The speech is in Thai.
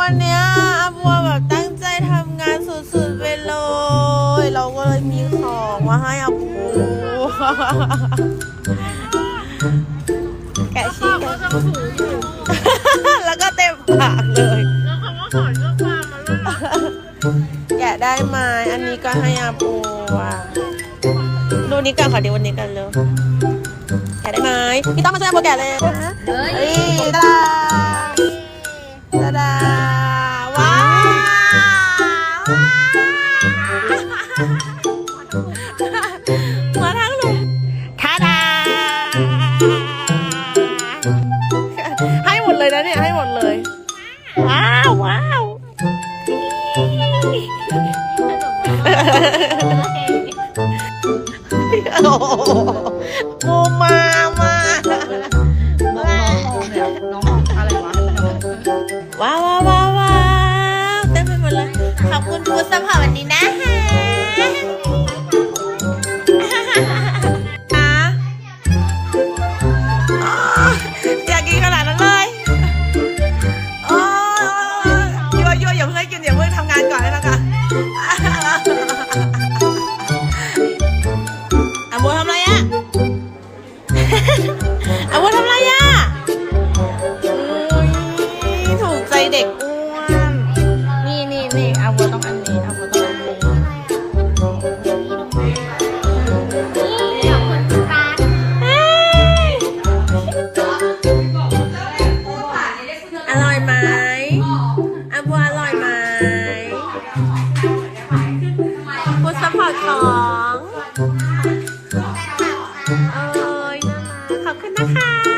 วันเนี้ยอาบัวแบบตั้งใจทำงานสุดๆไปเลย เราก็เลยมีของมาให้อาบัวแกะชีสก็จะถูอยู่แล้วก็เต็มปากเลย แล้วคำว่าขอเลือกความาเลยแกะได้ไหมอันนี้ก็ให้อาบัวดูนี้กันค่ะเดี๋ยววันนี้กันเลยแกะได้ไหมพี่ต้องมาช่วยอาบัวแกะเลยเฮ้ยเฮ้ยตาดาตา มาทั้งหลุมทาดาให้หมดเลยนะเนี่ย ให้หมดเลย ว้าว ว้าวโอ้โหโมมามาน้องอะไรวะว้าวว้าวว้าวว้าวเต็มไปหมดเลย ขอบคุณฟูดซัพพอร์ตวันนี้นะฮะอะ ดของเอ้ยน่ารักขอบคุณนะคะ